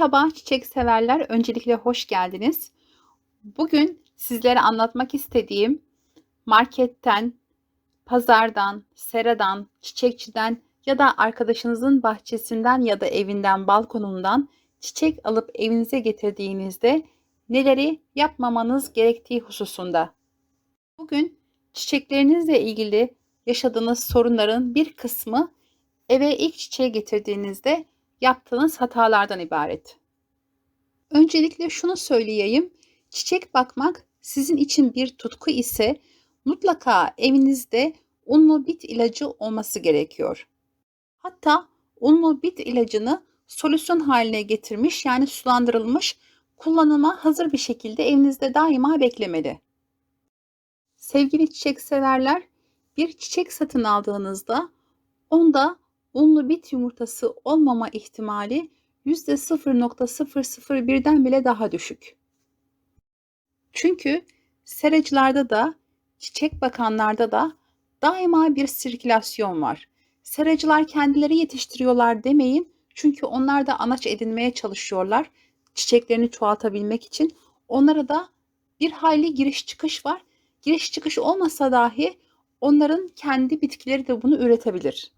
Merhaba çiçek severler. Öncelikle hoş geldiniz. Bugün sizlere anlatmak istediğim marketten, pazardan, seradan, çiçekçiden ya da arkadaşınızın bahçesinden ya da evinden, balkonundan çiçek alıp evinize getirdiğinizde neleri yapmamanız gerektiği hususunda. Bugün çiçeklerinizle ilgili yaşadığınız sorunların bir kısmı eve ilk çiçeği getirdiğinizde yaptığınız hatalardan ibaret. Öncelikle şunu söyleyeyim. Çiçek bakmak sizin için bir tutku ise mutlaka evinizde unlu bit ilacı olması gerekiyor. Hatta unlu bit ilacını solüsyon haline getirmiş yani sulandırılmış kullanıma hazır bir şekilde evinizde daima beklemeli. Sevgili çiçek severler, bir çiçek satın aldığınızda onda unlu bit yumurtası olmama ihtimali %0.001'den bile daha düşük. Çünkü seracılarda da çiçek bakanlarda da daima bir sirkülasyon var. Seracılar kendileri yetiştiriyorlar demeyin. Çünkü onlar da anaç edinmeye çalışıyorlar. Çiçeklerini çoğaltabilmek için. Onlara da bir hayli giriş çıkış var. Giriş çıkış olmasa dahi onların kendi bitkileri de bunu üretebilir.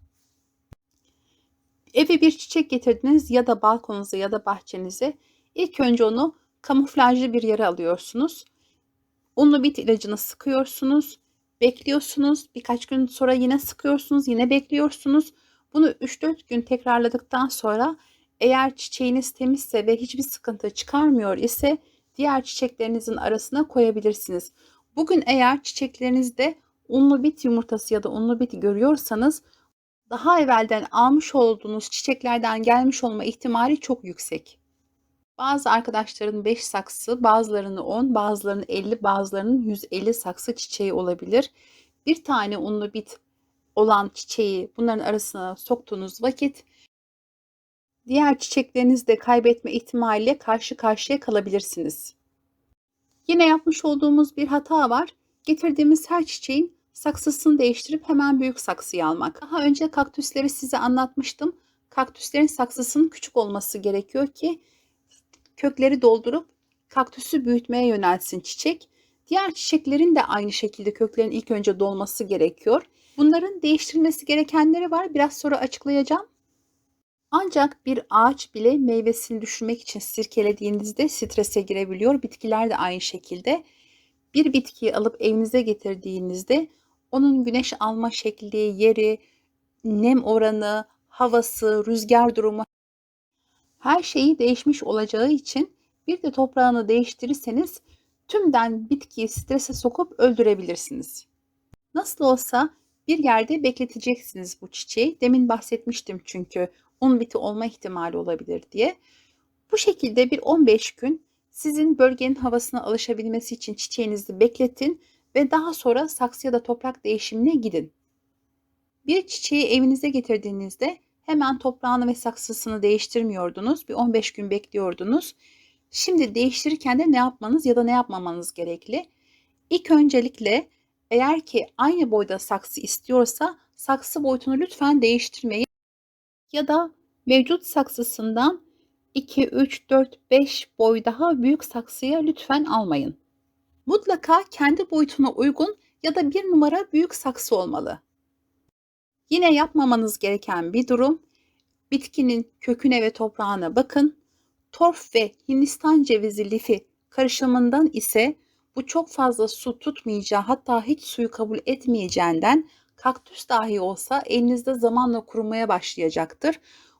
Eve bir çiçek getirdiniz ya da balkonunuza ya da bahçenize. İlk önce onu kamuflajlı bir yere alıyorsunuz. Unlu bit ilacını sıkıyorsunuz. Bekliyorsunuz. Birkaç gün sonra yine sıkıyorsunuz. Yine bekliyorsunuz. Bunu 3-4 gün tekrarladıktan sonra eğer çiçeğiniz temizse ve hiçbir sıkıntı çıkarmıyor ise diğer çiçeklerinizin arasına koyabilirsiniz. Bugün eğer çiçeklerinizde unlu bit yumurtası ya da unlu bit görüyorsanız daha evvelden almış olduğunuz çiçeklerden gelmiş olma ihtimali çok yüksek. Bazı arkadaşların 5 saksı, bazılarının 10, bazılarının 50, bazılarının 150 saksı çiçeği olabilir. Bir tane unlu bit olan çiçeği bunların arasına soktuğunuz vakit diğer çiçeklerinizi de kaybetme ihtimaliyle karşı karşıya kalabilirsiniz. Yine yapmış olduğumuz bir hata var. Getirdiğimiz her çiçeğin saksısını değiştirip hemen büyük saksıyı almak. Daha önce kaktüsleri size anlatmıştım. Kaktüslerin saksısının küçük olması gerekiyor ki kökleri doldurup kaktüsü büyütmeye yönelsin çiçek. Diğer çiçeklerin de aynı şekilde köklerin ilk önce dolması gerekiyor. Bunların değiştirilmesi gerekenleri var. Biraz sonra açıklayacağım. Ancak bir ağaç bile meyvesini düşürmek için sirkelediğinizde strese girebiliyor. Bitkiler de aynı şekilde. Bir bitkiyi alıp evinize getirdiğinizde onun güneş alma şekli, yeri, nem oranı, havası, rüzgar durumu her şeyi değişmiş olacağı için bir de toprağını değiştirirseniz tümden bitkiyi strese sokup öldürebilirsiniz. Nasıl olsa bir yerde bekleteceksiniz bu çiçeği. Demin bahsetmiştim çünkü un biti olma ihtimali olabilir diye. Bu şekilde bir 15 gün sizin bölgenin havasına alışabilmesi için çiçeğinizi bekletin ve daha sonra saksı ya da toprak değişimine gidin. Bir çiçeği evinize getirdiğinizde hemen toprağını ve saksısını değiştirmiyordunuz. Bir 15 gün bekliyordunuz. Şimdi değiştirirken de ne yapmanız ya da ne yapmamanız gerekli? İlk öncelikle eğer ki aynı boyda saksı istiyorsa saksı boyutunu lütfen değiştirmeyin. Ya da mevcut saksısından 2, 3, 4, 5 boy daha büyük saksıya lütfen almayın. Mutlaka kendi boyutuna uygun ya da bir numara büyük saksı olmalı. Yine yapmamanız gereken bir durum, bitkinin köküne ve toprağına bakın. Torf ve Hindistan cevizi lifi karışımından ise bu çok fazla su tutmayacağı hatta hiç suyu kabul etmeyeceğinden kaktüs dahi olsa elinizde zamanla kurumaya başlayacaktır.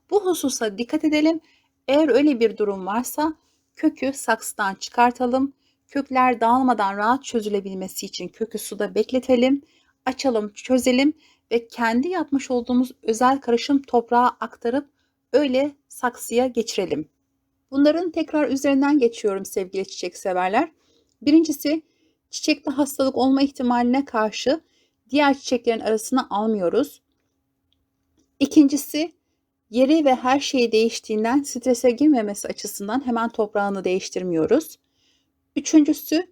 Bu hususa dikkat edelim. Eğer öyle bir durum varsa kökü saksıdan çıkartalım Kökler dağılmadan rahat çözülebilmesi için kökü suda bekletelim, açalım, çözelim ve kendi yapmış olduğumuz özel karışım toprağa aktarıp öyle saksıya geçirelim. Bunların tekrar üzerinden geçiyorum sevgili çiçek severler. Birincisi çiçekte hastalık olma ihtimaline karşı diğer çiçeklerin arasına almıyoruz. İkincisi yeri ve her şeyi değiştiğinden strese girmemesi açısından hemen toprağını değiştirmiyoruz. Üçüncüsü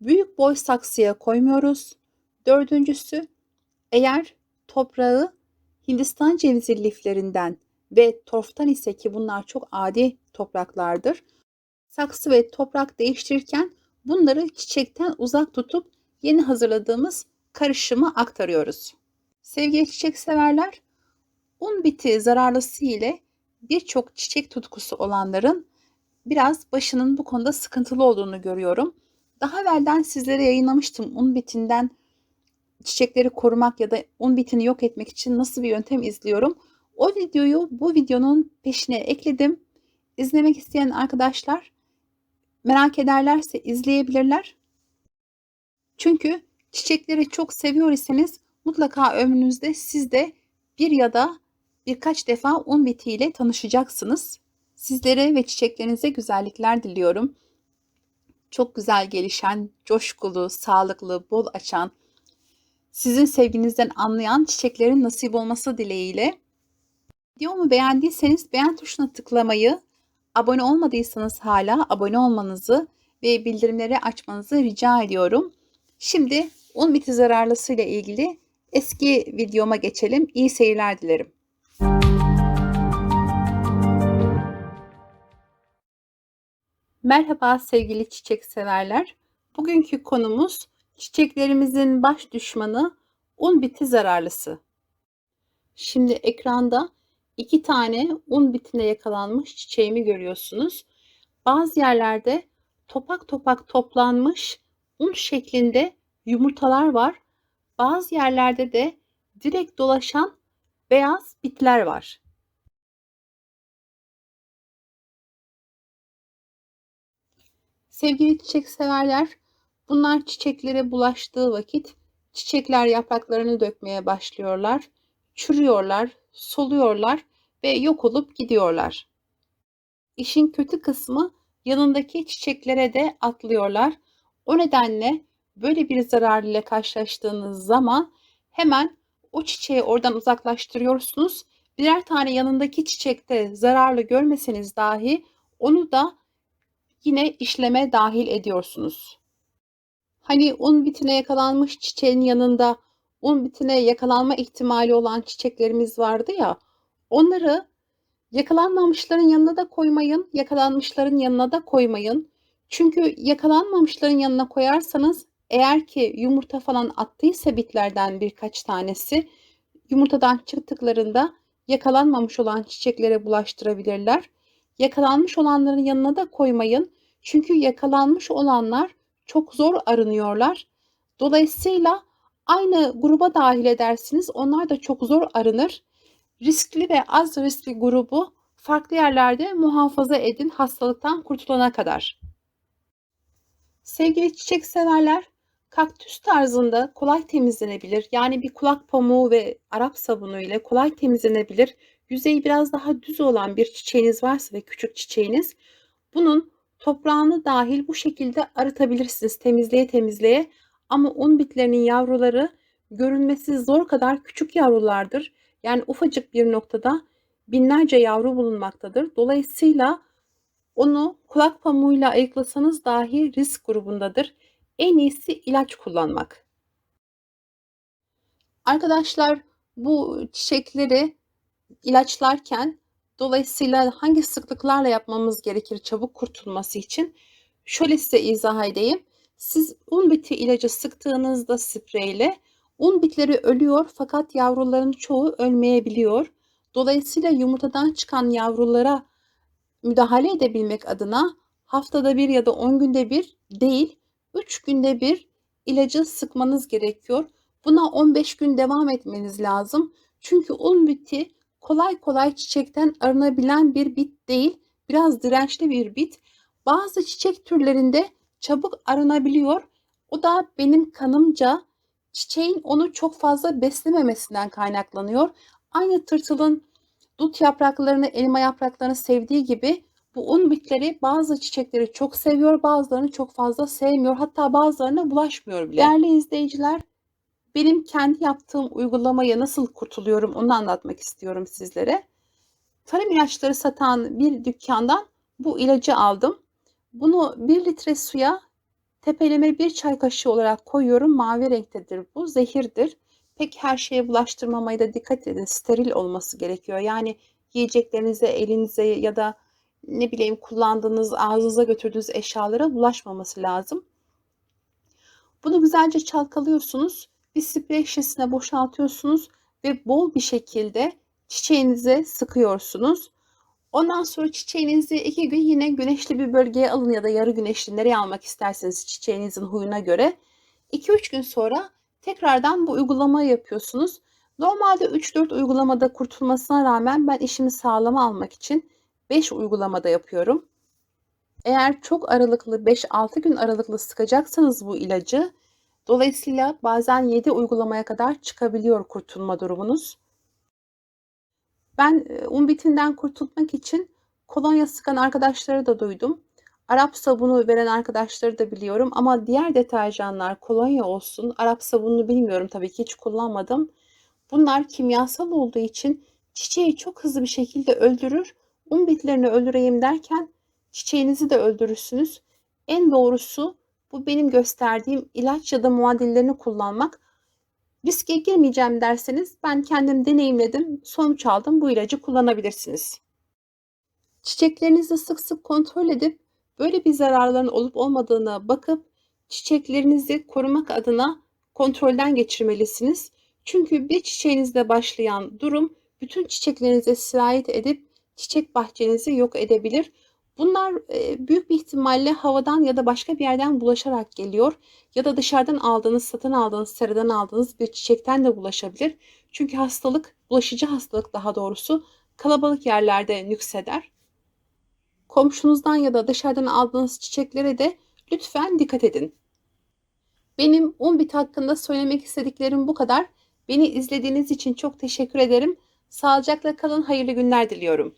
büyük boy saksıya koymuyoruz. Dördüncüsü eğer toprağı Hindistan cevizi liflerinden ve torftan ise ki bunlar çok adi topraklardır. Saksı ve toprak değiştirirken bunları çiçekten uzak tutup yeni hazırladığımız karışımı aktarıyoruz. Sevgili çiçek severler, un biti zararlısı ile birçok çiçek tutkusu olanların biraz başının bu konuda sıkıntılı olduğunu görüyorum. Daha evvelden sizlere yayınlamıştım un bitinden çiçekleri korumak ya da un bitini yok etmek için nasıl bir yöntem izliyorum. O videoyu bu videonun peşine ekledim. İzlemek isteyen arkadaşlar merak ederlerse izleyebilirler. Çünkü çiçekleri çok seviyor iseniz mutlaka ömrünüzde siz de bir ya da birkaç defa un bitiyle tanışacaksınız. Sizlere ve çiçeklerinize güzellikler diliyorum. Çok güzel gelişen, coşkulu, sağlıklı, bol açan, sizin sevginizden anlayan çiçeklerin nasip olması dileğiyle. Videomu beğendiyseniz beğen tuşuna tıklamayı, abone olmadıysanız hala abone olmanızı ve bildirimleri açmanızı rica ediyorum. Şimdi un biti zararlısı ile ilgili eski videoma geçelim. İyi seyirler dilerim. Merhaba sevgili çiçek severler. Bugünkü konumuz çiçeklerimizin baş düşmanı un biti zararlısı. Şimdi ekranda iki tane un bitine yakalanmış çiçeğimi görüyorsunuz. Bazı yerlerde topak topak toplanmış un şeklinde yumurtalar var. Bazı yerlerde de direkt dolaşan beyaz bitler var. Sevgili çiçek severler, bunlar çiçeklere bulaştığı vakit çiçekler yapraklarını dökmeye başlıyorlar, çürüyorlar, soluyorlar ve yok olup gidiyorlar. İşin kötü kısmı yanındaki çiçeklere de atlıyorlar. O nedenle böyle bir zarar ile karşılaştığınız zaman hemen o çiçeği oradan uzaklaştırıyorsunuz. Birer tane yanındaki çiçekte zararlı görmeseniz dahi onu da yine işleme dahil ediyorsunuz. Hani un bitine yakalanmış çiçeğin yanında un bitine yakalanma ihtimali olan çiçeklerimiz vardı ya, onları yakalanmamışların yanına da koymayın, yakalanmışların yanına da koymayın. Çünkü yakalanmamışların yanına koyarsanız eğer ki yumurta falan attıysa bitlerden birkaç tanesi yumurtadan çıktıklarında yakalanmamış olan çiçeklere bulaştırabilirler. Yakalanmış olanların yanına da koymayın. Çünkü yakalanmış olanlar çok zor arınıyorlar. Dolayısıyla aynı gruba dahil edersiniz. Onlar da çok zor arınır. Riskli ve az riskli grubu farklı yerlerde muhafaza edin hastalıktan kurtulana kadar. Sevgili çiçek severler, kaktüs tarzında kolay temizlenebilir. Yani bir kulak pamuğu ve Arap sabunu ile kolay temizlenebilir. Yüzeyi biraz daha düz olan bir çiçeğiniz varsa ve küçük çiçeğiniz bunun toprağını dahil bu şekilde arıtabilirsiniz temizleye temizleye. Ama un bitlerinin yavruları görünmesi zor kadar küçük yavrulardır. Yani ufacık bir noktada binlerce yavru bulunmaktadır. Dolayısıyla onu kulak pamuğuyla ayıklasanız dahi risk grubundadır. En iyisi ilaç kullanmak. Arkadaşlar bu çiçekleri ilaçlarken dolayısıyla hangi sıklıklarla yapmamız gerekir çabuk kurtulması için? Şöyle size izah edeyim. Siz un biti ilacı sıktığınızda spreyle un bitleri ölüyor fakat yavruların çoğu ölmeyebiliyor. Dolayısıyla yumurtadan çıkan yavrulara müdahale edebilmek adına haftada bir ya da 10 günde bir değil 3 günde bir ilacı sıkmanız gerekiyor. Buna 15 gün devam etmeniz lazım. Çünkü un biti kolay kolay çiçekten arınabilen bir bit değil. Biraz dirençli bir bit. Bazı çiçek türlerinde çabuk arınabiliyor. O da benim kanımca çiçeğin onu çok fazla beslememesinden kaynaklanıyor. Aynı tırtılın dut yapraklarını, elma yapraklarını sevdiği gibi bu un bitleri bazı çiçekleri çok seviyor, bazılarını çok fazla sevmiyor. Hatta bazılarına bulaşmıyor bile. Değerli izleyiciler, benim kendi yaptığım uygulamaya nasıl kurtuluyorum onu anlatmak istiyorum sizlere. Tarım ilaçları satan bir dükkandan bu ilacı aldım. Bunu 1 litre suya tepeleme bir çay kaşığı olarak koyuyorum. Mavi renktedir bu. Zehirdir. Pek her şeye bulaştırmamaya da dikkat edin. Steril olması gerekiyor. Yani yiyeceklerinize, elinize ya da ne bileyim kullandığınız, ağzınıza götürdüğünüz eşyalara bulaşmaması lazım. Bunu güzelce çalkalıyorsunuz. Bir sprey şişesine boşaltıyorsunuz ve bol bir şekilde çiçeğinize sıkıyorsunuz. Ondan sonra çiçeğinizi iki gün yine güneşli bir bölgeye alın ya da yarı güneşli nereye almak isterseniz çiçeğinizin huyuna göre. 2-3 gün sonra tekrardan bu uygulamayı yapıyorsunuz. Normalde 3-4 uygulamada kurtulmasına rağmen ben işimi sağlama almak için 5 uygulamada yapıyorum. Eğer çok aralıklı 5-6 gün aralıklı sıkacaksanız bu ilacı dolayısıyla bazen 7 uygulamaya kadar çıkabiliyor kurtulma durumunuz. Ben e, un bitinden kurtulmak için kolonya sıkan arkadaşları da duydum. Arap sabunu veren arkadaşları da biliyorum ama diğer deterjanlar kolonya olsun, Arap sabununu bilmiyorum tabii ki hiç kullanmadım. Bunlar kimyasal olduğu için çiçeği çok hızlı bir şekilde öldürür. Un bitlerini öldüreyim derken çiçeğinizi de öldürürsünüz. En doğrusu bu benim gösterdiğim ilaç ya da muadillerini kullanmak. Riske girmeyeceğim derseniz ben kendim deneyimledim, sonuç aldım. Bu ilacı kullanabilirsiniz. Çiçeklerinizi sık sık kontrol edip böyle bir zararların olup olmadığına bakıp çiçeklerinizi korumak adına kontrolden geçirmelisiniz. Çünkü bir çiçeğinizde başlayan durum bütün çiçeklerinize sirayet edip çiçek bahçenizi yok edebilir. Bunlar e, büyük bir ihtimalle havadan ya da başka bir yerden bulaşarak geliyor ya da dışarıdan aldığınız, satın aldığınız, seriden aldığınız bir çiçekten de bulaşabilir. Çünkü hastalık, bulaşıcı hastalık daha doğrusu kalabalık yerlerde nükseder. Komşunuzdan ya da dışarıdan aldığınız çiçeklere de lütfen dikkat edin. Benim Umbit hakkında söylemek istediklerim bu kadar. Beni izlediğiniz için çok teşekkür ederim. Sağlıcakla kalın, hayırlı günler diliyorum.